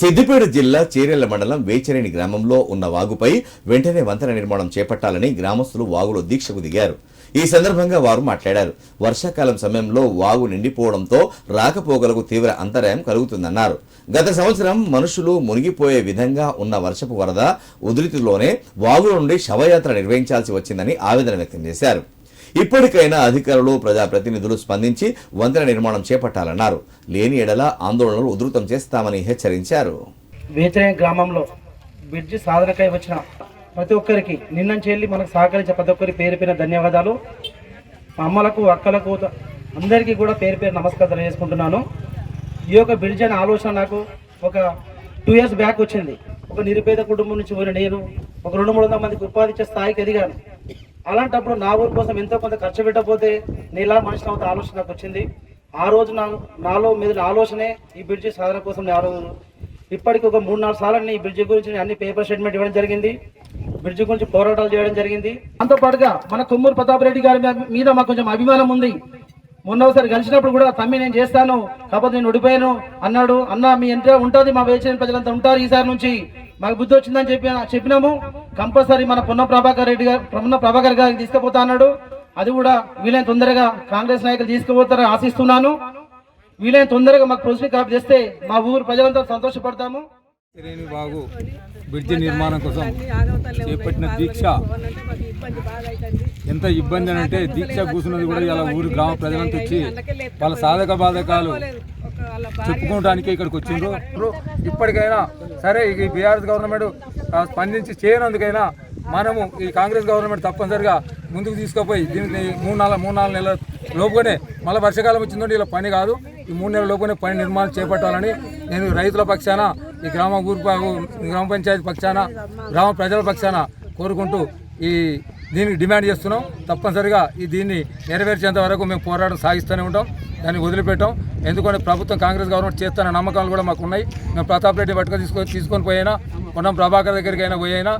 సిద్దిపేట జిల్లా చేరెళ్ళ మండలం వేచరేని గ్రామంలో ఉన్న వాగుపై వెంటనే వంతెన నిర్మాణం చేపట్టాలని గ్రామస్తులు వాగులో దీక్షకు దిగారు. ఈ సందర్భంగా వారు మాట్లాడారు. వర్షాకాలం సమయంలో వాగు నిండిపోవడంతో రాకపోగలకు తీవ్ర అంతరాయం కలుగుతుందన్నారు. గత సంవత్సరం మనుషులు మునిగిపోయే విధంగా ఉన్న వర్షపు వరద ఉధృతిలోనే వాగుల నుండి శవయాత్ర నిర్వహించాల్సి వచ్చిందని ఆవేదన వ్యక్తం చేశారు. ఇప్పటికైనా అధికారులు ప్రజాప్రతినిధులు స్పందించి వంతెన నిర్మాణం చేపట్టాలన్నారు. లేని ఎడల ఆందోళనలు ఉధృతం చేస్తామని హెచ్చరించారు. వేచరే గ్రామంలో బ్రిడ్జి సాధనకై వచ్చిన ప్రతి ఒక్కరికి నిన్న చెల్లి మనకు సహకరించే ప్రతి ఒక్కరి పేరు పేరు ధన్యవాదాలు. మా అమ్మలకు అక్కలకు అందరికీ కూడా పేరు పేరు నమస్కారం తెలియజేసుకుంటున్నాను. ఈ యొక్క బ్రిడ్జ్ అనే ఆలోచన నాకు ఒక టూ ఇయర్స్ బ్యాక్ వచ్చింది. ఒక నిరుపేద కుటుంబం నుంచి పోయిన నేను ఒక రెండు మూడు వందల మందికి ఉపాధి ఇచ్చే స్థాయికి ఎదిగాను. అలాంటప్పుడు నా ఊరి కోసం ఎంతో కొంత ఖర్చు పెట్టకపోతే నేలా మనిషి అవుతా ఆలోచన నాకు వచ్చింది. ఆ రోజు నా నాలో మీద ఆలోచనే ఈ బ్రిడ్జి సాధన కోసం నేను ఆ రోజు ఇప్పటికి ఒక మూడు నాలుగు సార్లు ఈ బ్రిడ్జి గురించి అన్ని పేపర్ స్టేట్మెంట్ ఇవ్వడం జరిగింది. బ్రిడ్జి గురించి పోరాటాలు చేయడం జరిగింది. దాంతోపాటుగా మన కొమ్మూరు ప్రతాప్ రెడ్డి గారి మీద- మాకు కొంచెం అభిమానం ఉంది. మొన్న ఒకసారి కలిసినప్పుడు కూడా తమ్మి నేను చేస్తాను కాకపోతే నేను ఓడిపోయాను అన్నాడు. అన్న మీ ఎంత ఉంటుంది మా వేచిన ప్రజలంతా ఉంటారు ఈసారి నుంచి. మాకు బుద్ధి వచ్చిందని చెప్పి చెప్పినాము. కంపల్సరీ మన పొన్న ప్రభాకర్ రెడ్డి గారు పొన్న ప్రభాకర్ గారికి తీసుకుపోతా అన్నాడు. అది కూడా వీలైన తొందరగా కాంగ్రెస్ నాయకులు తీసుకుపోతారని ఆశిస్తున్నాను. వీలైన తొందరగా మాకు ప్రొసీడింగ్ కాపీ చేస్తే మా ఊరు ప్రజలంతా సంతోషపడతాము. బాగు బ్రిడ్జి నిర్మాణం కోసం చేపట్టిన దీక్ష ఎంత ఇబ్బంది అని అంటే దీక్ష కూర్చున్నది కూడా ఇలా ఊరు గ్రామ ప్రజలంతా వచ్చి వాళ్ళ సాధక బాధకాలు చెప్పుకోవడానికి ఇక్కడికి వచ్చిండ్రు. ఇప్పటికైనా సరే ఈ బీఆర్ఎస్ గవర్నమెంట్ స్పందించి చేయనందుకైనా మనము ఈ కాంగ్రెస్ గవర్నమెంట్ తప్పనిసరిగా ముందుకు తీసుకుపోయి దీనికి మూడు నాలుగు మూడు నాలుగు నెలల లోపుగానే మళ్ళీ వర్షాకాలం వచ్చిందంటే ఇలా పని కాదు. ఈ మూడు నెలల లోపునే పని నిర్మాణం చేపట్టాలని నేను రైతుల పక్షాన ఈ గ్రామ ఊరు గ్రామ పంచాయతీ పక్షాన గ్రామ ప్రజల పక్షాన కోరుకుంటూ ఈ దీనికి డిమాండ్ చేస్తున్నాం. తప్పనిసరిగా ఈ దీన్ని నెరవేర్చేంత వరకు మేము పోరాటం సాగిస్తూనే ఉంటాం. దాన్ని వదిలిపెట్టాం. ఎందుకంటే ప్రభుత్వం కాంగ్రెస్ గవర్నమెంట్ చేస్తున్న నమ్మకాలు కూడా మాకు ఉన్నాయి. మేము ప్రతాప్ రెడ్డి పట్టుకొని తీసుకొని తీసుకొని పోయినా పొన్నం ప్రభాకర్ దగ్గరికి అయినా పోయినా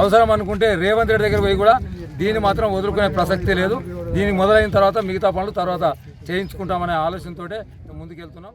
అవసరం అనుకుంటే రేవంత్ రెడ్డి దగ్గర పోయి కూడా దీన్ని మాత్రం వదులుకునే ప్రసక్తి లేదు. దీనికి మొదలైన తర్వాత మిగతా పనులు తర్వాత చేయించుకుంటామనే ఆలోచనతోటే ముందుకెళ్తున్నాం.